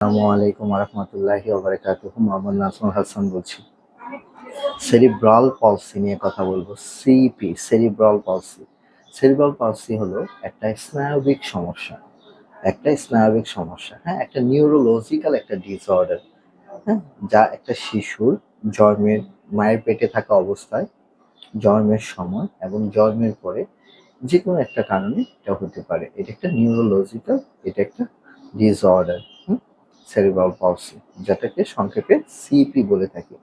আসসালামু আলাইকুম রহমতুল্লাহি ওবরাকাতুহ মোহাম্মদ নাসমুল হাসান বলছি। সেরিব্রাল পলসি নিয়ে কথা বলব। CP cerebral palsy cerebral palsy হলো একটা স্নায়বিক সমস্যা। একটা স্নায়বিক সমস্যা হ্যাঁ? একটা নিউরোলজিক্যাল একটা ডিসঅর্ডার হ্যাঁ? যা একটা শিশুর জন্মের, মায়ের পেটে থাকা অবস্থায় জন্মের সময় এবং জন্মের পরে যে কোনো একটা কারণে এটা হতে পারে। এটা একটা নিউরোলজিক্যাল এটা একটা ডিসঅর্ডার সেরিব্রাল পালসি যেটাকে সংক্ষেপে সিপি বলে থাকি।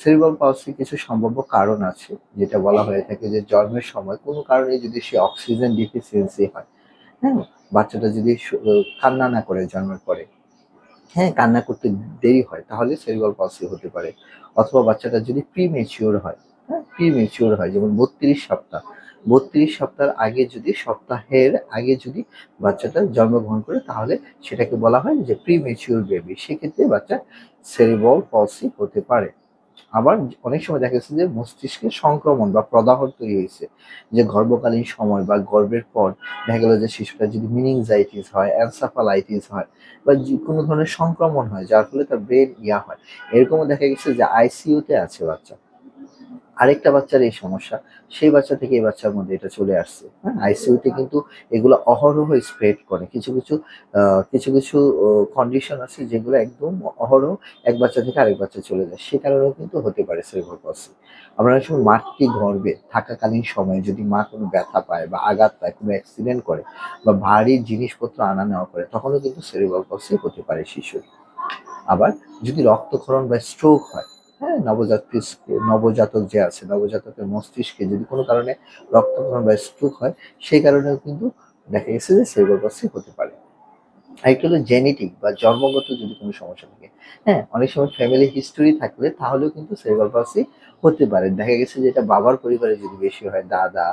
সেরিব্রাল পালসি কিছু সম্ভাব্য কারণ আছে, যেটা বলা হয়ে থাকে যে জন্মের সময় কোনো কারণে যদি সে অক্সিজেন ডিফিসিয়েন্সি হয় হ্যাঁ বাচ্চাটা যদি কান্না না করে জন্মের পরে হ্যাঁ কান্না করতে দেরি হয়, তাহলে সেরিব্রাল পালসি হতে পারে। অথবা বাচ্চাটা যদি প্রি মেচিওর হয় হ্যাঁ প্রি মেচিওর হয়, যেমন বত্রিশ সপ্তাহ বত্রিশ সপ্তাহের আগে যদি, সপ্তাহের আগে যদি বাচ্চাটা জন্মগ্রহণ করে, তাহলে সেটাকে বলা হয় যে প্রি মেচিওর বেবি সেক্ষেত্রে বাচ্চা সেরিবল পলসি হতে পারে। আবার অনেক সময় দেখা যাচ্ছে যে মস্তিষ্কে সংক্রমণ বা প্রদাহ তৈরি হয়েছে। যে গর্ভকালীন সময় বা গর্ভের পর দেখা গেল যে শিশুটা যদি মিনিংজাইটিস হয় অ্যানসাফালাইটিস হয় বা যে কোনো ধরনের সংক্রমণ হয়, যার ফলে তার ব্রেন ইয়া হয়। এরকমও দেখা গেছে যে আইসিইউতে আছে বাচ্চা। আরেকটা বাচ্চার এই সমস্যা, সেই বাচ্চা থেকে এই বাচ্চার মধ্যে এটা চলে আসছে। হ্যাঁ আইসিইউতে কিন্তু এগুলো অহরহ স্প্রেড করে। কিছু কিছু কিছু কিছু কন্ডিশন আছে যেগুলো একদম অহরহ এক বাচ্চা থেকে আরেক বাচ্চা চলে যায়। সে কারণেও কিন্তু হতে পারে সেরিব্রাল পলসি আমরা সময় মাতৃ গর্ভে থাকাকালীন সময়ে যদি মা কোনো ব্যথা পায় বা আঘাত পায়, কোনো অ্যাক্সিডেন্ট করে বা ভারী জিনিসপত্র আনা নেওয়া করে, তখনও কিন্তু সেরিব্রাল পলসি হতে পারে শিশুর। আবার যদি রক্তক্ষরণ বা স্ট্রোক হয় হ্যাঁ নবজাত নবজাতক যে আছে, নবজাতকের মস্তিষ্কে যদি কোনো কারণে রক্তক্ষরণ বা স্ট্রোক হয়, সেই কারণেও কিন্তু দেখা গেছে যে সেরিব্রাল পলসি হতে পারে। আরেকটা হলো জেনেটিক বা জন্মগত যদি কোনো সমস্যা থাকে হ্যাঁ অনেক সময় ফ্যামিলি হিস্টোরি থাকলে তাহলেও কিন্তু সেরিব্রাল হতে পারে। দেখা গেছে যে এটা বাবার পরিবারে যদি বেশি হয়, দাদা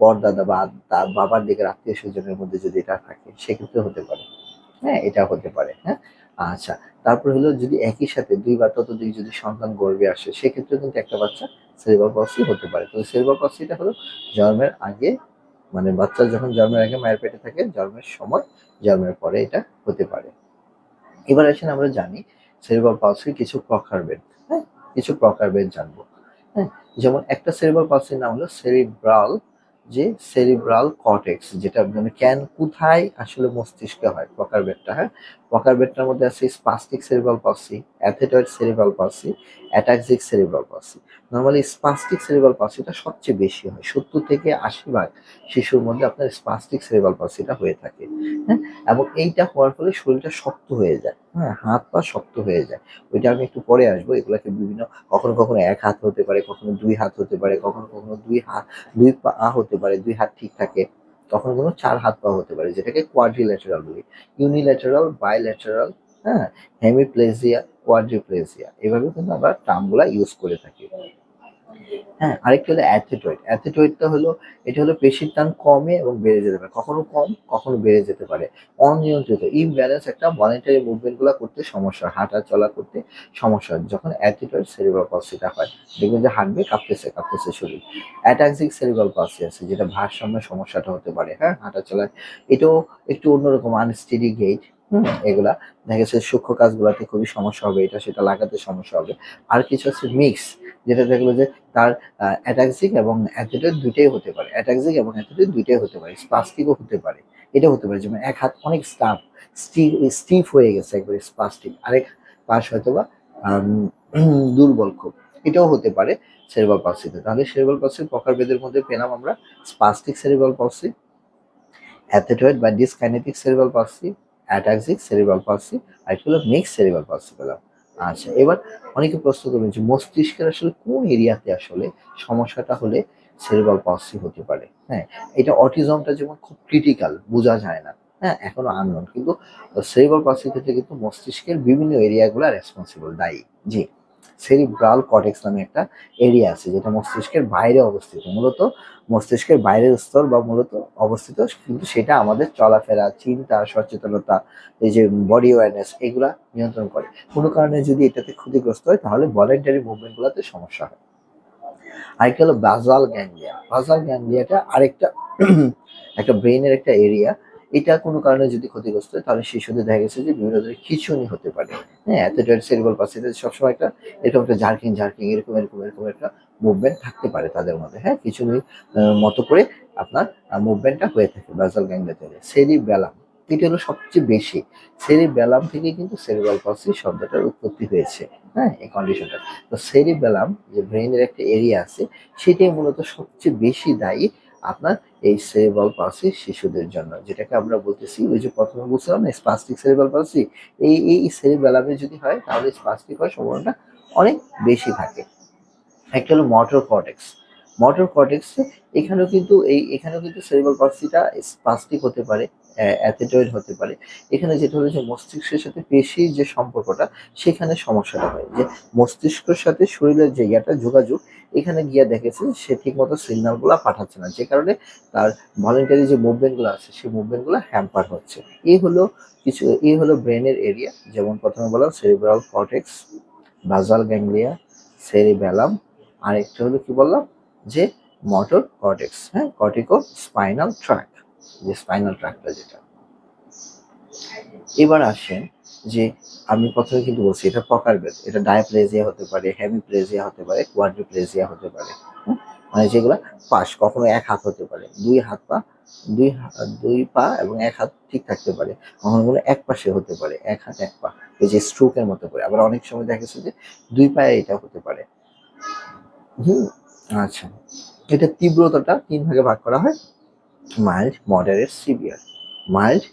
পরদাদা বা তার বাবার দিকের আত্মীয় স্বজনের মধ্যে যদি এটা থাকে সেক্ষেত্রে হতে পারে। হ্যাঁ এটা হতে পারে হ্যাঁ। আচ্ছা তারপর হলো যদি একই সাথে দুই বা ততোধিক যদি সন্তান গর্ভে আসে সেক্ষেত্রে কিন্তু একটা বাচ্চা সেরিব্রাল পলসি হতে পারে। তো পলসিটা হলো জন্মের আগে মানে বাচ্চা যখন জন্মের আগে মায়ের পেটে থাকে, জন্মের সময় জন্মের পরে এটা হতে পারে। এবার আসেন আমরা জানি সেরিব্রাল পলসির কিছু প্রকারভেদ হ্যাঁ? কিছু প্রকারভেদ জানব হ্যাঁ? যেমন একটা সেরিব্রাল পলসির নাম হলো সেরিব্রাল যে সেরিব্রাল কর্টেক্স যেটা মানে ক্যান কোথায় আসলে মস্তিষ্কে হয়, প্রকারভেদটা হ্যাঁ? প্রকারভেদটার মধ্যে আছে spastic cerebral palsy athetoid cerebral palsy ataxic cerebral palsy normally spastic cerebral Palsita সবচেয়ে বেশি হয়। সত্তর থেকে আশি ভাগ শিশুর মধ্যে আপনার স্পাস্টিক সেরিব্রাল পলসিটা হয়ে থাকে হ্যাঁ? এবং এইটা হওয়ার ফলে শরীরটা শক্ত হয়ে যায় হ্যাঁ? হাত পা শক্ত হয়ে যায়। ওইটা আমি একটু পরে আসব, এগুলাকে বিভিন্ন কখনো কখনো এক হাত হতে পারে, কখনো দুই হাত হতে পারে, কখনো কখনো দুই হাত, দুই পা হতে পারে, দুই হাত ঠিক থাকে, কখনো কোনো চার হাত পা হতে পারে, যেটাকে কোয়াড্রিল্যাটারাল বলি। ইউনিল্যাটারাল বাইল্যাটারাল হ্যাঁ হেমিপ্লেজিয়া কোয়াড্রিপ্লেজিয়া এভাবে কিন্তু আমরা টার্মগুলা ইউজ করে থাকি। হ্যাঁ আরেকটা হলো অ্যাথেটয়েড অ্যাথেটয়েডটা হলো এটা হলো পেশির টান কমে এবং বেড়ে যেতে পারে। কখনো কম কখনো বেড়ে যেতে পারে। অনিয়ন্ত্রিত ইমব্যালেন্স একটা ভলেন্টারি মুভমেন্টগুলো করতে সমস্যা হয়, হাঁটা চলা করতে সমস্যা হয়। যখন অ্যাথেটয়েড সেরিব্রাল পলসিটা হয় দেখবেন যে হাঁটবে কাঁপতেছে কাঁপতেছে শরীর। অ্যাটাক্সিক সেরিব্রাল পলসি আছে যেটা ভারসাম্যের সমস্যাটা হতে পারে। হ্যাঁ হাঁটা চলায় এটাও একটু অন্যরকম আনস্টেডি গেট এগুলা। দেখা গেছে সূক্ষ্ম কাজগুলোতে খুবই সমস্যা হবে, এটা সেটা লাগাতে সমস্যা হবে। আর কিছু আছে মিক্স যেটা দেখল যে তার অ্যাটাক্সিক এবং অ্যাথেটেড দুইটাই হতে পারে। অ্যাটাক্সিক এবং অ্যাথেটেড দুইটাই হতে পারে স্পাস্টিকও হতে পারে। এটা হতে পারে, যেমন এক হাত অনেক স্টাফ স্টিফ হয়ে গেছে একবারে স্পাস্টিক আরেক পাশ হয়তো বা দুর্বল খুব। এটাও হতে পারে সেরিবাল পালসিতে তাহলে সেরিবাল পালসির প্রকারভেদের মধ্যে পেলাম আমরা স্পাস্টিক সেরিবাল পালসি অ্যাথেটয়েড বা dyskinetic cerebral palsy ataxic cerebral palsy আর একটা হলো মিক্স সেরিবাল পালসি পেলাম আচ্ছা এবার অনেকে প্রশ্ন করবেন যে মস্তিষ্কের আসলে কোন এরিয়াতে আসলে সমস্যাটা হলে সেরিবাল পালসি হতে পারে? হ্যাঁ এটা অটিজমটা যেমন খুব ক্রিটিক্যাল বোঝা যায় না। হ্যাঁ এখনও আননোন কিন্তু সেরিবাল পালসি ক্ষেত্রে কিন্তু মস্তিষ্কের বিভিন্ন এরিয়াগুলো রেসপন্সিবল দায়ী, জি। সেরিব্রাল কটেক্স নামে একটা এরিয়া আছে, যেটা মস্তিষ্কের বাইরে অবস্থিত। মূলত মস্তিষ্কের বাইরের স্তর বা মূলত অবস্থিত, কিন্তু সেটা আমাদের চলাফেরা, চিন্তা, সচেতনতা, এই যে বডি অ্যাওয়ারনেস এগুলা নিয়ন্ত্রণ করে। কোনো কারণে যদি এটাতে ক্ষতিগ্রস্ত হয়, তাহলে ভলেন্টারি মুভমেন্টগুলোতে সমস্যা হয়। আরেকটা হলো বাজাল গ্যাংলিয়া বাজাল গ্যাংলিয়াটা আরেকটা, একটা ব্রেনের একটা এরিয়া এটা কোনো কারণে যদি ক্ষতিগ্রস্ত হয় তাহলে শিশুদের দেখা গেছে যে বিভিন্ন ধরনের খিচুনি হতে পারে। হ্যাঁ অ্যাথেটয়েড সেরিবাল পালসিতে সবসময় একটা এরকম একটা জার্কিং জার্কিং এরকম এরকম এরকম একটা মুভমেন্ট থাকতে পারে তাদের মধ্যে। হ্যাঁ খিচুনির আহ, মতো করে আপনার মুভমেন্টটা হয়ে থাকে বাজাল গ্যাংলিয়া সেরি ব্যালাম এটা হলো সবচেয়ে বেশি। সেরি ব্যালাম থেকে কিন্তু সেরিবাল পালসি শব্দটার উৎপত্তি হয়েছে। হ্যাঁ এই কন্ডিশনটা তো সেরি ব্যালাম যে ব্রেনের একটা এরিয়া আছে সেটাই মূলত সবচেয়ে বেশি দায়ী আপনার এই সেরেবাল পালসি শিশুদের জন্য, যেটাকে আমরা বলতেছি ওই যে প্রথমে বলছিলাম না স্পাস্টিক সেরেবাল পালসি এই এই সেরেবেলামে যদি হয়, তাহলে স্পাস্টিক হওয়ার সম্ভাবনাটা অনেক বেশি থাকে। একটা হলো মটর কর্টেক্স মটর কর্টেক্সে এখানেও কিন্তু এই, এখানেও কিন্তু সেরেবাল পালসিটা স্পাস্টিক হতে পারে। অ্যাথেটয়েড হতে পারে। এখানে যেটা হলো যে মস্তিষ্কের সাথে পেশির যে সম্পর্কটা, সেখানে সমস্যাটা হয়। যে মস্তিষ্কের সাথে শরীরের যে ইয়াটা, যোগাযোগ, এখানে গিয়ে দেখেছে সে ঠিকমতো সিগন্যালগুলো পাঠাচ্ছে না। যে কারণে তার ভলেন্টারি যে মুভমেন্টগুলো আছে, সেই মুভমেন্টগুলো হ্যাম্পার হচ্ছে। এই হলো কিছু, এই হলো ব্রেনের এরিয়া যেমন প্রথমে বললাম cerebral cortex basal ganglia cerebellum আরেকটা হলো কি বললাম? যে মোটর কর্টেক্স হ্যাঁ কর্টিকো স্পাইনাল ট্র্যাক যে স্পাইনাল ট্র্যাকটা যেটা। এবার আসেন যে আমি প্রথমে কিন্তু বলছি, এটা প্রকারভেদ এটা ডায়াপ্লেজিয়া হতে পারে হেমিপ্লেজিয়া হতে পারে কোয়াড্রিপ্লেজিয়া হতে পারে মানে যেগুলো পাশ, কখনো এক হাত হতে পারে। দুই হাত পা, দুই দুই পা এবং এক হাত ঠিক থাকতে পারে। কখনো কোনো এক পাশে হতে পারে, এক হাত, এক পা। এই যে স্ট্রোকের মতো করে। আবার অনেক সময় দেখা গেছে যে দুই পায়ে এটা হতে পারে। হুম? আচ্ছা। এটা তীব্রতাটা তিন ভাগে ভাগ করা হয়। Mild moderate severe mild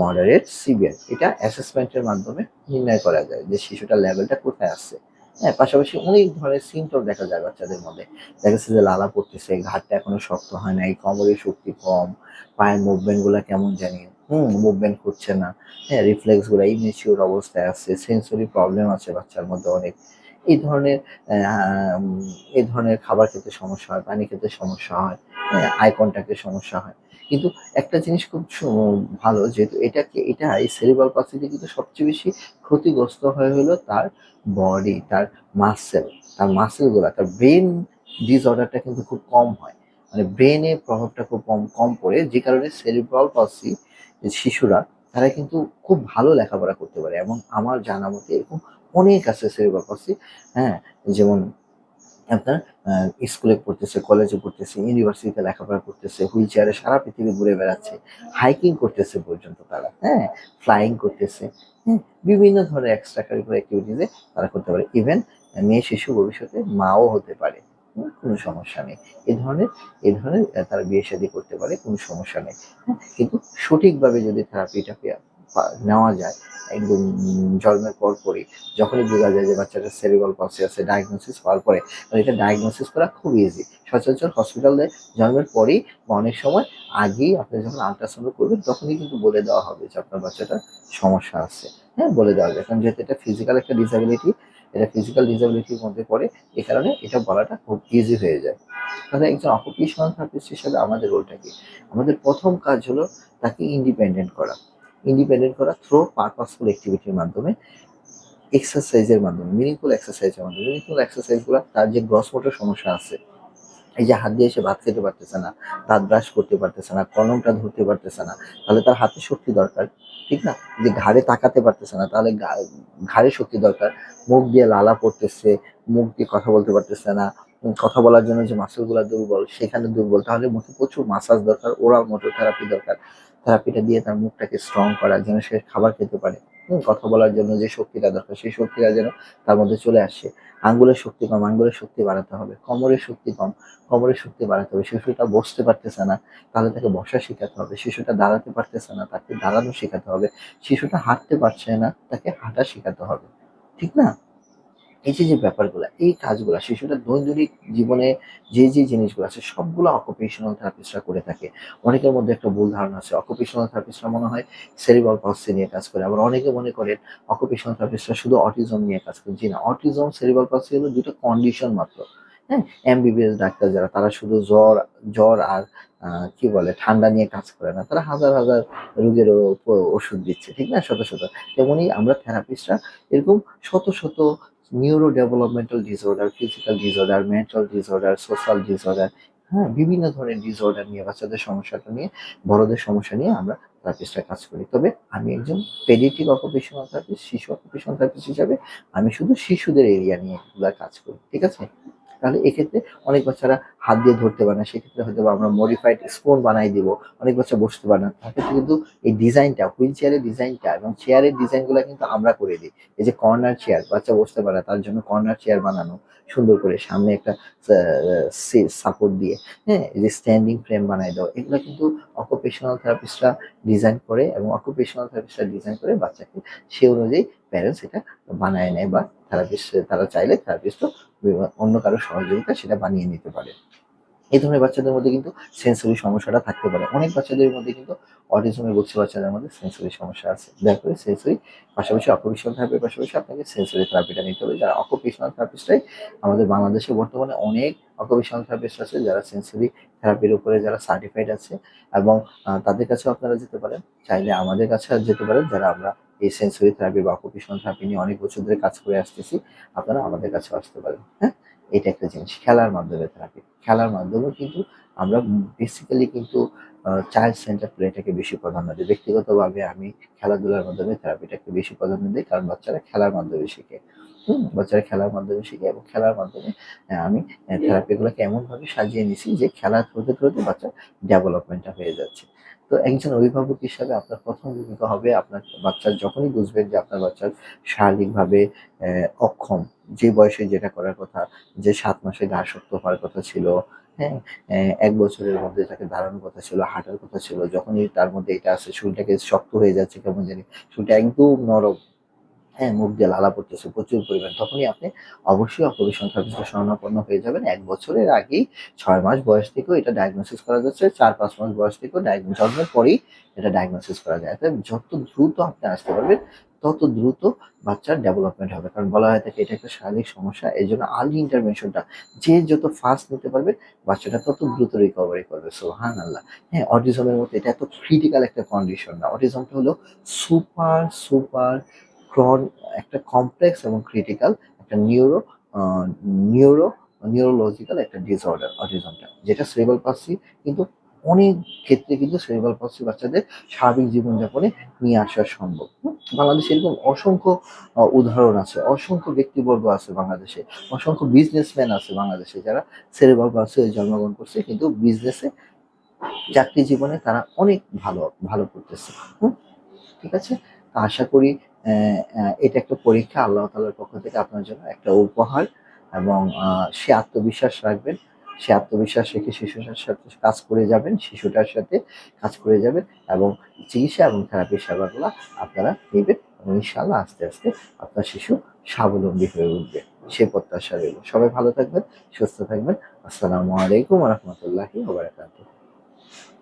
moderate severe এটা অ্যাসেসমেন্টের মাধ্যমে নির্ণয় করা যায় যে শিশুটার লেভেলটা কোথায় আছে। হ্যাঁ পাশাপাশি অনেক ধরনের সিমটম দেখা যায় বাচ্চাদের মধ্যে। দেখা যাচ্ছে যে লালা পড়তেছে ঘাটটা এখনও শক্ত হয় নাই কোমরের শক্তি কম, পায়ের মুভমেন্টগুলা কেমন জানি। হুম মুভমেন্ট হচ্ছে না। হ্যাঁ রিফ্লেক্সগুলা ইমেচিওর অবস্থায় আছে সেন্সরি প্রবলেম আছে বাচ্চার মধ্যে অনেক। এই ধরনের এই ধরনের খাবার খেতে সমস্যা হয়, পানি খেতে সমস্যা হ্যাঁ। আই কন্ট্যাক্টের সমস্যা হয়। কিন্তু একটা জিনিস খুব ভালো, যেহেতু এটাকে এটা সেরিবাল কিন্তু সবচেয়ে বেশি ক্ষতিগ্রস্ত হয়ে হলো তার বডি তার মাসেল তার মাসেলগুলো তার ব্রেন ডিসঅর্ডারটা কিন্তু খুব কম হয়। মানে ব্রেনে প্রভাবটা খুব কম কম পড়ে, যে কারণে সেরিব্রাল পালসি শিশুরা, তারা কিন্তু খুব ভালো লেখাপড়া করতে পারে। এবং আমার জানা মতে এরকম অনেক আছে সেরিব্রাল পালসি হ্যাঁ? যেমন আপনার স্কুলে পড়তেছে কলেজে পড়তেছে ইউনিভার্সিটিতে লেখাপড়া করতেছে, হুইল চেয়ারে সারা পৃথিবী ঘুরে বেড়াচ্ছে হাইকিং করতেছে পর্যন্ত তারা হ্যাঁ? ফ্লাইং করতেছে হ্যাঁ? বিভিন্ন ধরনের এক্সট্রা কারিকুলার অ্যাক্টিভিটিসে তারা করতে পারে। ইভেন মেয়ে শিশু ভবিষ্যতে মাও হতে পারে কোনো সমস্যা নেই। এ ধরনের এ ধরনের তারা বিয়ে শাদী করতে পারে, কোনো সমস্যা নেই হ্যাঁ? কিন্তু সঠিকভাবে যদি থেরাপিটা নেওয়া যায়, একদম জন্মের পর পরই যখনই বোঝা যায় যে বাচ্চাটা সেরিবাল পালসি আছে ডায়াগনোসিস হওয়ার পরে এটা ডায়াগনোসিস করা খুব ইজি সচরাচর হসপিটালে জন্মের পরেই অনেক সময় আগেই আপনি যখন আলট্রাসাউন্ড করবেন, তখনই কিন্তু বলে দেওয়া হবে যে আপনার বাচ্চাটার সমস্যা আছে। হ্যাঁ বলে দেওয়া যায়। কারণ যেহেতু এটা ফিজিক্যাল একটা ডিসাবিলিটি এটা ফিজিক্যাল ডিসএবিলিটির মধ্যে পড়ে, এ কারণে এটা বলাটা খুব ইজি হয়ে যায়। তাহলে একজন অকুপেশনাল থেরাপিস্ট হিসেবে আমাদের রোলটা কি? আমাদের প্রথম কাজ হলো তাকে ইন্ডিপেন্ডেন্ট করা। ইন্ডিপেন্ডেন্ট করা থ্রো পারপাসফুল অ্যাক্টিভিটির মাধ্যমে এক্সারসাইজের মাধ্যমে মিনিংফুল এক্সারসাইজের মাধ্যমে। মিনিংফুল এক্সারসাইজগুলো তার যে গ্রস মোটর সমস্যা আছে, এই যে হাত দিয়ে সে ভাত খেতে পারতেছে না, দাঁত ব্রাশ করতে পারতেছে না, কলমটা ধরতে পারতেছে না, তাহলে তার হাতে শক্তি দরকার, ঠিক না? যে ঘাড়ে তাকাতে পারতেছে না, তাহলে ঘাড়ে শক্তি দরকার। মুখ দিয়ে লালা পড়তেছে, মুখ দিয়ে কথা বলতে পারতেছে না কথা বলার জন্য যে মাসেলগুলো দুর্বল, সেখানে দুর্বল, তাহলে মুখে প্রচুর মাসাজ দরকার ওরাল মোটর থেরাপি দরকার। থেরাপিটা দিয়ে তার মুখটাকে স্ট্রং করা যেন সে খাবার খেতে পারে। কথা বলার জন্য যে শক্তিটা দরকার, সেই শক্তিটা যেন তার মধ্যে চলে আসে। আঙ্গুলের শক্তি কম, আঙ্গুলের শক্তি বাড়াতে হবে। কোমরের শক্তি কম, কোমরের শক্তি বাড়াতে হবে। শিশুটা বসতে পারতেছে না, তাহলে তাকে বসা শেখাতে হবে। শিশুটা দাঁড়াতে পারতেছে না, তাকে দাঁড়ানো শেখাতে হবে। শিশুটা হাঁটতে পারছে না, তাকে হাঁটা শেখাতে হবে। ঠিক না? এই যে যে ব্যাপারগুলো, এই কাজগুলো শিশুটার দৈনন্দিন জীবনে যে যে জিনিসগুলো আছে, সবগুলো অকুপেশনাল থেরাপিস্টরা করে থাকে। অনেকের মধ্যে একটা ভুল ধারণা আছে অকুপেশনাল থেরাপিস্টরা মনে হয় সেরিবাল পালসি নিয়ে কাজ করে। আবার অনেকে মনে করেন অকুপেশনাল থেরাপিস্টরা শুধু অটিজম নিয়ে কাজ করে। জি না অটিজম সেরিবাল পালসি হলো দুটো কন্ডিশন মাত্র। হ্যাঁ এমবিবিএস ডাক্তার যারা, তারা শুধু জ্বর জ্বর আর কি বলে, ঠান্ডা নিয়ে কাজ করে না। তারা হাজার হাজার রোগের ওষুধ দিচ্ছে, ঠিক না? শত শত। তেমনি আমরা থেরাপিস্টরা এরকম শত শত neuro developmental disorder physical disorder mental disorder social disorder হ্যাঁ বিভিন্ন ধরনের ডিসঅর্ডার নিয়ে, বাচ্চাদের সমস্যাটা নিয়ে, বড়দের সমস্যা নিয়ে আমরা থেরাপিস্টরা কাজ করি। তবে আমি একজন পেডিটিক অকুপেশনাল থেরাপিস্ট শিশু অকুপেশনাল থেরাপিস্ট হিসাবে আমি শুধু শিশুদের এরিয়া নিয়ে কাজ করি, ঠিক আছে? তাহলে এক্ষেত্রে অনেক বাচ্চারা হাত দিয়ে ধরতে পারে না। সেক্ষেত্রে হয়তো আমরা মডিফাইড স্পুন বানাই দিব। অনেক বাচ্চা বসতে পারে না। তাক্ষেত্রে কিন্তু এই ডিজাইনটা হুইল চেয়ারের ডিজাইনটা এবং চেয়ারের ডিজাইনগুলো কিন্তু আমরা করে দিই। এই যে কর্নার চেয়ার বাচ্চা বসতে পারে তার জন্য কর্নার চেয়ার বানানো, সুন্দর করে সামনে একটা সাপোর্ট দিয়ে হ্যাঁ যে স্ট্যান্ডিং ফ্রেম বানাই দাও। এগুলো কিন্তু অকুপেশনাল থেরাপিস্টরা ডিজাইন করে এবং অকুপেশনাল থেরাপিস্টরা ডিজাইন করে বাচ্চাকে সে অনুযায়ী প্যারেন্টস এটা বানায় নেয় বা থেরাপিস্ট তারা চাইলে থেরাপিস্টও অন্য কারও সহযোগিতা সেটা বানিয়ে নিতে পারে। এই ধরনের বাচ্চাদের মধ্যে কিন্তু সেন্সরি সমস্যাটা থাকতে পারে। অনেক বাচ্চাদের মধ্যে কিন্তু অটিজমে ভুগছে বাচ্চাদের মধ্যে সেন্সরি সমস্যা আছে। দয়া করে সেন্সরি পাশাপাশি অকুপেশনাল থেরাপির পাশাপাশি আপনাকে সেন্সরি থেরাপিটা নিতে হবে। যারা অকুপেশনাল থেরাপিস্টরাই আমাদের বাংলাদেশে বর্তমানে অনেক অকুপেশনাল থেরাপিস্ট আছে, যারা সেন্সরি থেরাপির উপরে যারা সার্টিফাইড আছে এবং তাদের কাছেও আপনারা যেতে পারেন। চাইলে আমাদের কাছে যেতে পারেন, যারা আমরা এই সেন্সরি থেরাপি বা অকুপেশনাল থেরাপি নিয়ে অনেক বছর ধরে কাজ করে আসতেছি। আপনারা আমাদের কাছে আসতে পারেন হ্যাঁ? এটা একটা জিনিস। খেলার মাধ্যমে থেরাপি খেলার মাধ্যমে কিন্তু আমরা বেসিক্যালি কিন্তু চাইল্ড সেন্টার প্লেটাকে বেশি প্রাধান্য দিই। ব্যক্তিগতভাবে আমি খেলাধুলার মাধ্যমে থেরাপিটাকে বেশি প্রাধান্য দিই, কারণ বাচ্চারা খেলার মাধ্যমে শিখে। বাচ্চারা খেলার মাধ্যমে শিখে এবং খেলার মাধ্যমে আমি থেরাপিগুলোকে এমনভাবে সাজিয়ে নিছি যে খেলা থ্রুতে থ্রুতে বাচ্চার ডেভেলপমেন্টটা হয়ে যাচ্ছে। তো একজন অভিভাবক হিসাবে আপনার প্রথম ভূমিকা হবে আপনার বাচ্চা যখনই বুঝবেন যে আপনার বাচ্চার শারীরিকভাবে অক্ষম, যে বয়সে যেটা করার কথা, যে সাত মাসে গা শক্ত হওয়ার কথা ছিল হ্যাঁ এক বছরের মধ্যে তাকে দাঁড়ানোর কথা ছিল, হাঁটার কথা ছিল, যখনই তার মধ্যে এটা আছে শরীরটাকে শক্ত হয়ে যাচ্ছে কেমন জানি, শরীরটা একদম নরম হ্যাঁ মুখ দিয়ে লালা পড়তেছে, প্রচুর পরিমাণ। তখনই আপনি অবশ্যই অপারেশন সার্ভিসের শরণাপন্ন হয়ে যাবেন। এক বছরের আগেই ছয় মাস বয়স থেকেও এটা ডায়াগনোসিস করা যাচ্ছে। চার, পাঁচ মাস বয়স থেকেও জন্মের পরেই এটা ডায়াগনোসিস করা যায়। তাই যত দ্রুত আপনি আসতে পারবেন, তত দ্রুত বাচ্চার ডেভেলপমেন্ট হবে। কারণ বলা হয় থাকে, এটা একটা শারীরিক সমস্যা। এই জন্য আর্লি ইন্টারভেনশনটা যে যত ফাস্ট নিতে পারবে, বাচ্চাটা তত দ্রুত রিকভারি করবে। সোহান আল্লাহ হ্যাঁ অটিজমের মধ্যে এটা এত ক্রিটিক্যাল একটা কন্ডিশন না। অটিজমটা হলো সুপার সুপার ক্রন একটা কমপ্লেক্স এবং ক্রিটিক্যাল একটা নিউরো নিউরো নিউরোলজিক্যাল একটা ডিসঅর্ডার অটিজমটা যেটা সেরেব্রাল পালসি কিন্তু অনেক ক্ষেত্রে কিন্তু সেরেব্রাল পালসি বাচ্চাদের স্বাভাবিক জীবনযাপনে নিয়ে আসা সম্ভব? বাংলাদেশে এরকম অসংখ্য উদাহরণ আছে, অসংখ্য ব্যক্তিবর্গ আছে বাংলাদেশে, অসংখ্য বিজনেসম্যান আছে বাংলাদেশে যারা সেরেব্রাল পালসি জন্মগ্রহণ করছে, কিন্তু বিজনেসে চাকরি জীবনে তারা অনেক ভালো ভালো করতেছে হুম? ঠিক আছে আশা করি এটা একটা পরীক্ষা, আল্লাহ তালার পক্ষ থেকে আপনার জন্য একটা উপহার এবং সে আত্মবিশ্বাস রাখবেন, সে আত্মবিশ্বাস রেখে শিশুটার সাথে কাজ করে যাবেন, শিশুটার সাথে কাজ করে যাবেন এবং চিকিৎসা এবং থেরাপি সেবাগুলো আপনারা নেবেন এবং ইনশাল্লাহ আস্তে আস্তে আপনার শিশু স্বাবলম্বী হয়ে উঠবে। সে প্রত্যাশা রইল। সবাই ভালো থাকবেন, সুস্থ থাকবেন। আসসালামু আলাইকুম রহমতুল্লাহি